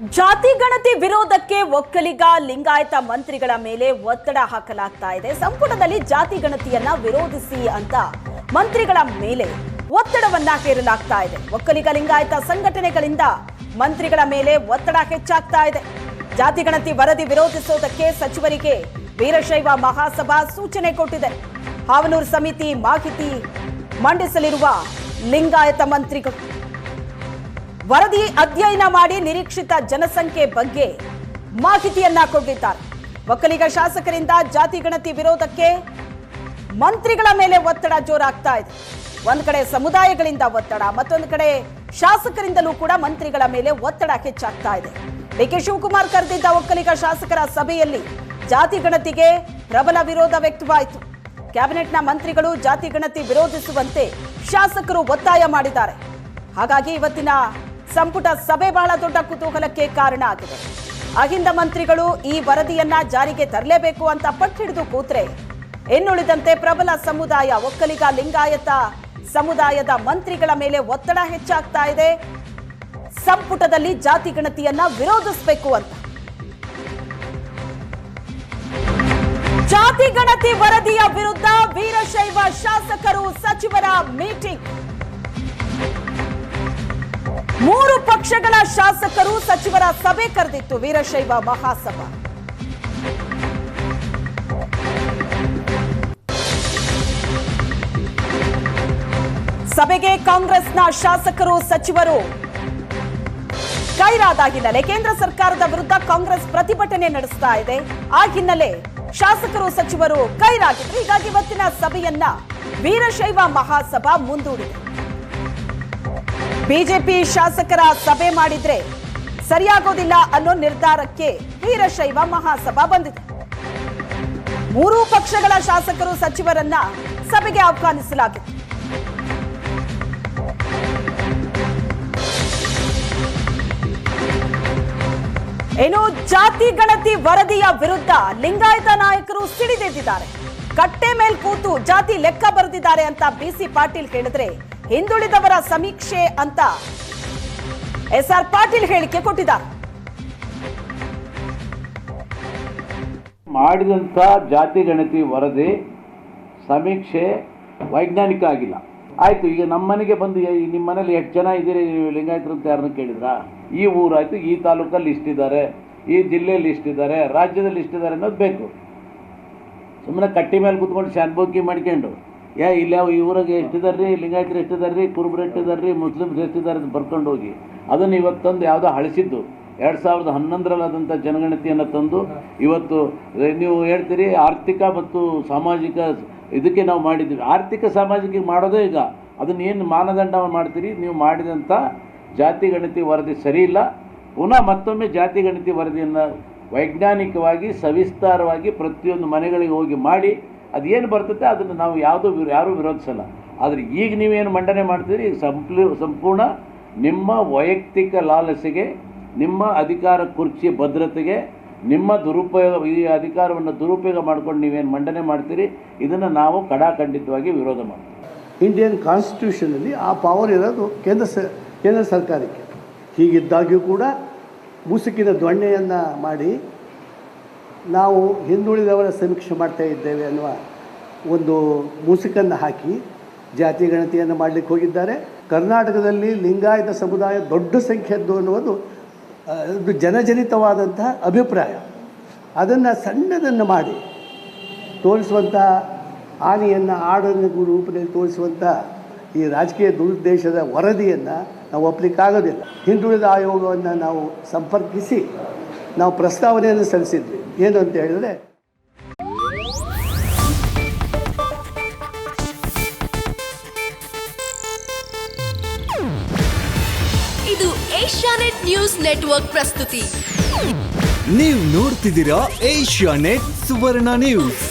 ಜಾತಿ ಗಣತಿ ವಿರೋಧಕ್ಕೆ ಒಕ್ಕಲಿಗ, ಲಿಂಗಾಯತ ಮಂತ್ರಿಗಳ ಮೇಲೆ ಒತ್ತಡ ಹಾಕಲಾಗ್ತಾ ಇದೆ. ಸಂಪುಟದಲ್ಲಿ ಜಾತಿ ಗಣತಿಯನ್ನ ವಿರೋಧಿಸಿ ಅಂತ ಮಂತ್ರಿಗಳ ಮೇಲೆ ಒತ್ತಡವನ್ನ ಹೇರಲಾಗ್ತಾ ಇದೆ. ಒಕ್ಕಲಿಗ, ಲಿಂಗಾಯತ ಸಂಘಟನೆಗಳಿಂದ ಮಂತ್ರಿಗಳ ಮೇಲೆ ಒತ್ತಡ ಹೆಚ್ಚಾಗ್ತಾ ಇದೆ. ಜಾತಿ ಗಣತಿ ವರದಿ ವಿರೋಧಿಸೋದಕ್ಕೆ ಸಚಿವರಿಗೆ ವೀರಶೈವ ಮಹಾಸಭಾ ಸೂಚನೆ ಕೊಟ್ಟಿದೆ. ಹಾವನೂರು ಸಮಿತಿ ಮಾಹಿತಿ ಮಂಡಿಸಲಿರುವ ಲಿಂಗಾಯತ ಮಂತ್ರಿಗಳು ವರದಿ ಅಧ್ಯಯನ ಮಾಡಿ ನಿರೀಕ್ಷಿತ ಜನಸಂಖ್ಯೆ ಬಗ್ಗೆ ಮಾಹಿತಿಯನ್ನ ಕೊಟ್ಟಿದ್ದಾರೆ. ಒಕ್ಕಲಿಗ ಶಾಸಕರಿಂದ ಜಾತಿ ಗಣತಿ ವಿರೋಧಕ್ಕೆ ಮಂತ್ರಿಗಳ ಮೇಲೆ ಒತ್ತಡ ಜೋರಾಗ್ತಾ ಇದೆ. ಒಂದ್ ಕಡೆ ಸಮುದಾಯಗಳಿಂದ ಒತ್ತಡ, ಮತ್ತೊಂದು ಕಡೆ ಶಾಸಕರಿಂದಲೂ ಕೂಡ ಮಂತ್ರಿಗಳ ಮೇಲೆ ಒತ್ತಡ ಹೆಚ್ಚಾಗ್ತಾ ಇದೆ. ಡಿಕೆ ಶಿವಕುಮಾರ್ ಕರೆದಿದ್ದ ಒಕ್ಕಲಿಗ ಶಾಸಕರ ಸಭೆಯಲ್ಲಿ ಜಾತಿ ಗಣತಿಗೆ ಪ್ರಬಲ ವಿರೋಧ ವ್ಯಕ್ತವಾಯಿತು. ಕ್ಯಾಬಿನೆಟ್ನ ಮಂತ್ರಿಗಳು ಜಾತಿ ಗಣತಿ ವಿರೋಧಿಸುವಂತೆ ಶಾಸಕರು ಒತ್ತಾಯ ಮಾಡಿದ್ದಾರೆ. ಹಾಗಾಗಿ ಇವತ್ತಿನ ಸಂಪುಟ ಸಭೆ ಬಹಳ ದೊಡ್ಡ ಕುತೂಹಲಕ್ಕೆ ಕಾರಣ ಆಗಿದೆ. ಅಹಿಂದ ಮಂತ್ರಿಗಳು ಈ ವರದಿಯನ್ನ ಜಾರಿಗೆ ತರಲೇಬೇಕು ಅಂತ ಪಟ್ಟಿಡಿದು ಕೂತ್ರೆ, ಇನ್ನುಳಿದಂತೆ ಪ್ರಬಲ ಸಮುದಾಯ ಒಕ್ಕಲಿಗ ಲಿಂಗಾಯತ ಸಮುದಾಯದ ಮಂತ್ರಿಗಳ ಮೇಲೆ ಒತ್ತಡ ಹೆಚ್ಚಾಗ್ತಾ ಇದೆ. ಸಂಪುಟದಲ್ಲಿ ಜಾತಿ ಗಣತಿಯನ್ನ ವಿರೋಧಿಸಬೇಕು ಅಂತ. ಜಾತಿ ಗಣತಿ ವರದಿಯ ವಿರುದ್ಧ ಪಕ್ಷಗಳ ಶಾಸಕರು ಸಚಿವರ ಸಭೆ ಕರೆದಿತ್ತು. ವೀರಶೈವ ಮಹಾಸಭಾ. ಸಭೆಗೆ ಕಾಂಗ್ರೆಸ್ನ ಶಾಸಕರು, ಸಚಿವರು ಗೈರಾದ ಹಿನ್ನೆಲೆ ಕೇಂದ್ರ ಸರ್ಕಾರದ ವಿರುದ್ಧ ಕಾಂಗ್ರೆಸ್ ಪ್ರತಿಭಟನೆ ನಡೆಸ್ತಾ ಇದೆ. ಆ ಹಿನ್ನೆಲೆ ಶಾಸಕರು, ಸಚಿವರು ಗೈರಾಗಿದ್ರು ಹೀಗಾಗಿ ಇವತ್ತಿನ ಸಭೆಯನ್ನ ವೀರಶೈವ ಮಹಾಸಭಾ ಮುಂದೂಡಿದೆ. ಬಿಜೆಪಿ ಶಾಸಕರ ಸಭೆ ಮಾಡಿದ್ರೆ ಸರಿಯಾಗೋದಿಲ್ಲ ಅನ್ನೋ ನಿರ್ಧಾರಕ್ಕೆ ವೀರಶೈವ ಮಹಾಸಭಾ ಬಂದಿದೆ. ಮೂರೂ ಪಕ್ಷಗಳ ಶಾಸಕರು ಸಚಿವರನ್ನ ಸಭೆಗೆ ಆಹ್ವಾನಿಸಲಾಗಿದೆ. ಏನು ಜಾತಿ ಗಣತಿ ವರದಿಯ ವಿರುದ್ಧ ಲಿಂಗಾಯತ ನಾಯಕರು ಸಿಡಿದೆದ್ದಿದ್ದಾರೆ. ಕಟ್ಟೆ ಮೇಲ್ ಕೂತು ಜಾತಿ ಲೆಕ್ಕ ಬರೆದಿದ್ದಾರೆ ಅಂತ ಬಿಸಿ ಪಾಟೀಲ್ ಹೇಳಿದ್ರೆ ಹಿಂದುಳಿದವರ ಸಮೀಕ್ಷೆ ಅಂತ ಎಸ್ ಆರ್ ಪಾಟೀಲ್ ಹೇಳಿಕೆ ಕೊಟ್ಟಿದ್ದಾರೆ. ಮಾಡಿದಂಥ ಜಾತಿ ಗಣತಿ ವರದಿ ಸಮೀಕ್ಷೆ ವೈಜ್ಞಾನಿಕ ಆಗಿಲ್ಲ. ಆಯಿತು, ಈಗ ನಮ್ಮ ಮನೆಗೆ ಬಂದು ನಿಮ್ಮ ಮನೇಲಿ ಎಷ್ಟು ಜನ ಇದ್ದೀರಿ? ನೀವು ಲಿಂಗಾಯತರು ಅಂತ ಯಾರನ್ನ ಕೇಳಿದ್ರಾ? ಈ ಊರಾಯಿತು, ಈ ತಾಲೂಕಲ್ಲಿ ಇಷ್ಟಿದ್ದಾರೆ ಈ ಜಿಲ್ಲೆಯಲ್ಲಿ ಇಷ್ಟಿದ್ದಾರೆ ರಾಜ್ಯದಲ್ಲಿ ಇಷ್ಟಿದ್ದಾರೆ ಅನ್ನೋದು ಬೇಕು. ಸುಮ್ಮನೆ ಕಟ್ಟಿ ಮೇಲೆ ಕುತ್ಕೊಂಡು ಶಾನ್ಭೋಗಿ ಮಾಡ್ಕೊಂಡು. ಯಾ ಇಲ್ಲ ಇವ್ರಿಗೆ ಊರಾಗೆ ಎಷ್ಟಿದ್ದಾರೆ ರೀ ಲಿಂಗಾಯತರು ಎಷ್ಟಿದಾರ್ರಿ? ಕುರುಬರು ಎಷ್ಟಿದ್ದಾರೆ ರೀ ಮುಸ್ಲಿಮ್ಸ್ ಎಷ್ಟಿದ್ದಾರೆ ಅಂತ ಬರ್ಕೊಂಡು ಹೋಗಿ. ಅದನ್ನು ಇವತ್ತೊಂದು ಯಾವುದೋ ಅಳಿಸಿದ್ದು. ಎರಡು ಸಾವಿರದ ಹನ್ನೊಂದರಲ್ಲಾದಂಥ ಜನಗಣತಿಯನ್ನು ತಂದು ಇವತ್ತು ನೀವು ಹೇಳ್ತೀರಿ ಆರ್ಥಿಕ ಮತ್ತು ಸಾಮಾಜಿಕ ಇದಕ್ಕೆ ನಾವು ಮಾಡಿದ್ದೀವಿ. ಆರ್ಥಿಕ ಸಾಮಾಜಿಕ ಮಾಡೋದೇ ಈಗ. ಅದನ್ನ ಏನು ಮಾನದಂಡ ಮಾಡ್ತೀರಿ? ನೀವು ಮಾಡಿದಂಥ ಜಾತಿ ಗಣತಿ ವರದಿ ಸರಿಯಿಲ್ಲ ಪುನಃ ಮತ್ತೊಮ್ಮೆ ಜಾತಿ ಗಣತಿ ವರದಿಯನ್ನು ವೈಜ್ಞಾನಿಕವಾಗಿ ಸವಿಸ್ತಾರವಾಗಿ ಪ್ರತಿಯೊಂದು ಮನೆಗಳಿಗೆ ಹೋಗಿ ಮಾಡಿ ಅದೇನು ಬರ್ತದೆ ಅದನ್ನು ನಾವು ಯಾವುದೂ ಯಾರೂ ವಿರೋಧಿಸಲ್ಲ. ಆದರೆ ಈಗ ನೀವೇನು ಮಂಡನೆ ಮಾಡ್ತೀರಿ? ಈಗ ಸಂಪ್ಲಿ ಸಂಪೂರ್ಣ ನಿಮ್ಮ ವೈಯಕ್ತಿಕ ಲಾಲಸೆಗೆ, ನಿಮ್ಮ ಅಧಿಕಾರ ಕುರ್ಚಿ ಭದ್ರತೆಗೆ, ನಿಮ್ಮ ದುರುಪಯೋಗ ಈ ಅಧಿಕಾರವನ್ನು ದುರುಪಯೋಗ ಮಾಡ್ಕೊಂಡು ನೀವೇನು ಮಂಡನೆ ಮಾಡ್ತೀರಿ? ಇದನ್ನು ನಾವು ಕಡಾಖಂಡಿತವಾಗಿ ವಿರೋಧ ಮಾಡ್ತೀವಿ. ಇಂಡಿಯನ್ ಕಾನ್ಸ್ಟಿಟ್ಯೂಷನಲ್ಲಿ ಆ ಪವರ್ ಇರೋದು ಕೇಂದ್ರ ಸ ಕೇಂದ್ರ ಸರ್ಕಾರಕ್ಕೆ. ಹೀಗಿದ್ದಾಗ್ಯೂ ಕೂಡ ಮುಸುಕಿನ ದೊಣ್ಣೆಯನ್ನು ಮಾಡಿ ನಾವು ಹಿಂದುಳಿದವರ ಸಮೀಕ್ಷೆ ಮಾಡ್ತಾ ಇದ್ದೇವೆ ಅನ್ನುವ ಒಂದು ಮುಸುಕನ್ನು ಹಾಕಿ ಜಾತಿ ಗಣತಿಯನ್ನು ಮಾಡಲಿಕ್ಕೆ ಹೋಗಿದ್ದಾರೆ. ಕರ್ನಾಟಕದಲ್ಲಿ ಲಿಂಗಾಯತ ಸಮುದಾಯ ದೊಡ್ಡ ಸಂಖ್ಯೆಯದ್ದು ಅನ್ನುವುದು ಒಂದು ಜನಜನಿತವಾದಂತಹ ಅಭಿಪ್ರಾಯ. ಅದನ್ನು ಸಣ್ಣದನ್ನು ಮಾಡಿ ತೋರಿಸುವಂಥ ಹಾನಿಯನ್ನು ಆಡನ ರೂಪದಲ್ಲಿ ತೋರಿಸುವಂಥ ಈ ರಾಜಕೀಯ ದುರುದ್ದೇಶದ ವರದಿಯನ್ನು ನಾವು ಒಪ್ಪಲಿಕ್ಕಾಗೋದಿಲ್ಲ ಹಿಂದುಳಿದ ಆಯೋಗವನ್ನು ನಾವು ಸಂಪರ್ಕಿಸಿ ನಾವು ಪ್ರಸ್ತಾವನೆಯನ್ನು ಸಲ್ಲಿಸಿದ್ವಿ. ಏನು ಅಂತ ಹೇಳಿದ್ರೆ ಇದು ಏಷ್ಯಾನೆಟ್ ನ್ಯೂಸ್ ನೆಟ್ವರ್ಕ್ ಪ್ರಸ್ತುತಿ. ನೀವು ನೋಡ್ತಿದ್ದೀರಾ ಏಷ್ಯಾ ನೆಟ್ ಸುವರ್ಣ ನ್ಯೂಸ್.